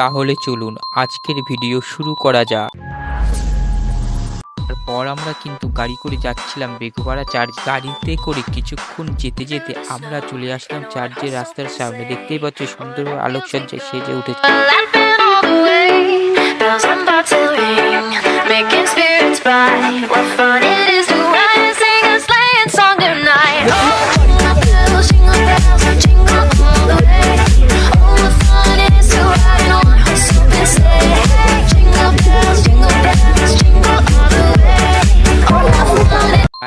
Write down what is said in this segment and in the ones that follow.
তাহলে চলুন আজকের ভিডিও শুরু করা যাক। তারপর আমরা কিন্তু গাড়ি করে যাচ্ছিলাম বেগুপাড়া চার্জ গাড়িতে করে কিছুক্ষণ যেতে যেতে আমরা চলে আসলাম চার্চের রাস্তার সামনে। দেখতেই পাচ্ছ সুন্দর আলোকসজ্জায় সেজে উঠেছে।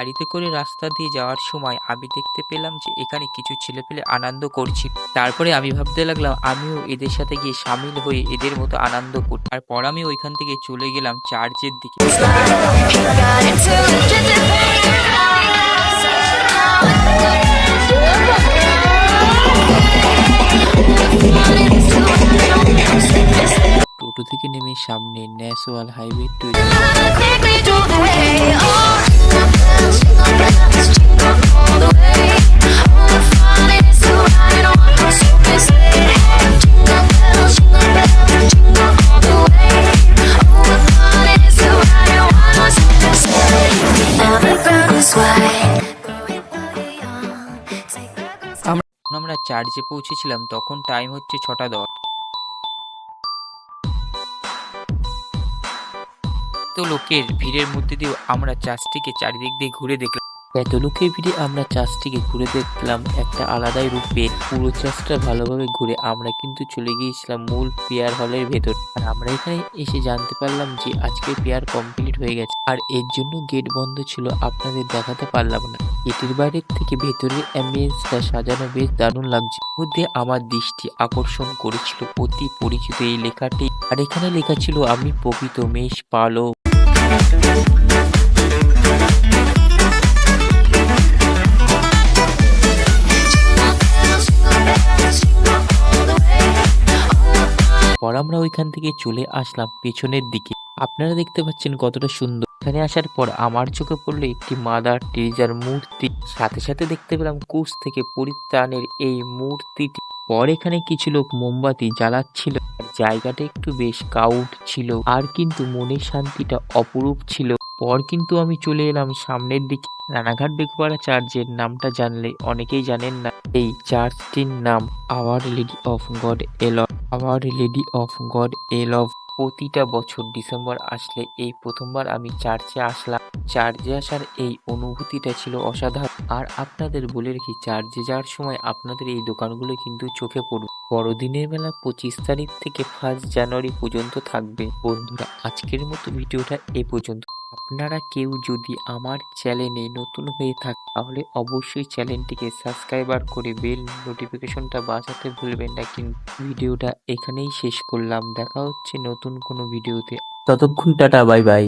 গাড়িতে করে রাস্তা দিয়ে যাওয়ার সময় আমি দেখতে পেলাম যে এখানে কিছু ছেলেপেলে আনন্দ করছিল তারপরে আমি ভাবতে লাগলাম, আমিও এদের সাথে গিয়ে সামিল হয়ে এদের মতো আনন্দ করি। তারপর আমি ওইখান থেকে চলে গেলাম চার্চের দিকে। টোটো থেকে নেমে সামনে ন্যাশনাল হাইওয়ে টু আমরা চার্জে পৌঁছেছিলাম তখন টাইম হচ্ছে ছটা দশ। তো লোকের ভিড়ের মধ্যে দিয়েও আমরা চার্চটিকে চারিদিক দিয়ে ঘুরে দেখলাম। এত লোকের ভিড়ে আমরা চার্চটিকে ঘুরে দেখলাম একটা আলাদাই রূপে। পুরো চার্চটা ভালোভাবে ঘুরে আমরা কিন্তু চলে গিয়েছিলাম মূল পেয়ার হলের ভেতর। আর আমরা এখানে এসে জানতে পারলাম যে আজকে পেয়ার কমপ্লিট হয়ে গেছে। আর এর জন্য গেট বন্ধ ছিল, আপনাদের দেখাতে পারলাম না। গেটের বাইরের থেকে ভেতরের অ্যাম্বিয়েন্সটা সাজানো বেশ দারুণ লাগছে। মধ্যে আমার দৃষ্টি আকর্ষণ করেছিল অতি পরিচিত এই লেখাটি। আর এখানে লেখা ছিল, আমি প্রকৃত মেষ পালক। পর আমরা ওইখান থেকে চলে আসলাম পেছনের দিকে। আপনারা দেখতে পাচ্ছেন কতটা সুন্দর। এখানে আসার পর আমার চোখে পড়ল একটি মাদার টেরিজার মূর্তি। সাথে সাথে দেখতে পেলাম কুশ থেকে পরিত্রাণের এই মূর্তিটি। পর এখানে কিছু লোক মোমবাতি জ্বালাচ্ছিল। জায়গাটা একটু বেশ কাউট ছিল, আর কিন্তু মনের শান্তিটা অপরূপ ছিল। পর কিন্তু আমি চলে এলাম সামনের দিকে। রানাঘাট বেকুপাড়া চার্চের নামটা জানলে অনেকেই জানেন না। এই চার্চটির নাম আওয়ার লেডি অফ গড এল আওয়ার লেডি অফ গড এল অফ প্রতিটা বছর ডিসেম্বর আসলে এই প্রথমবার আমি চার্চে আসলাম। চার্জে আসার এই অনুভূতিটা ছিল অসাধারণ। আর আপনাদের বলে রেখি চার্জে যাওয়ার সময় আপনাদের এই দোকানগুলো কিন্তু চোখে পড়ুন বড়দিনের বেলা পঁচিশ তারিখ থেকে ফার্স্ট জানুয়ারি পর্যন্ত থাকবে। বন্ধুরা, আজকের মতো ভিডিওটা এ পর্যন্ত। আপনারা কেউ যদি আমার চ্যানেলে নতুন হয়ে থাক, তাহলে অবশ্যই চ্যানেলটিকে সাবস্ক্রাইবার করে বেল নোটিফিকেশনটা বাজাতে ভুলবেন না। কিন্তু ভিডিওটা এখানেই শেষ করলাম। দেখা হচ্ছে নতুন কোনো ভিডিওতে। ততক্ষণ টাটা, বাই বাই।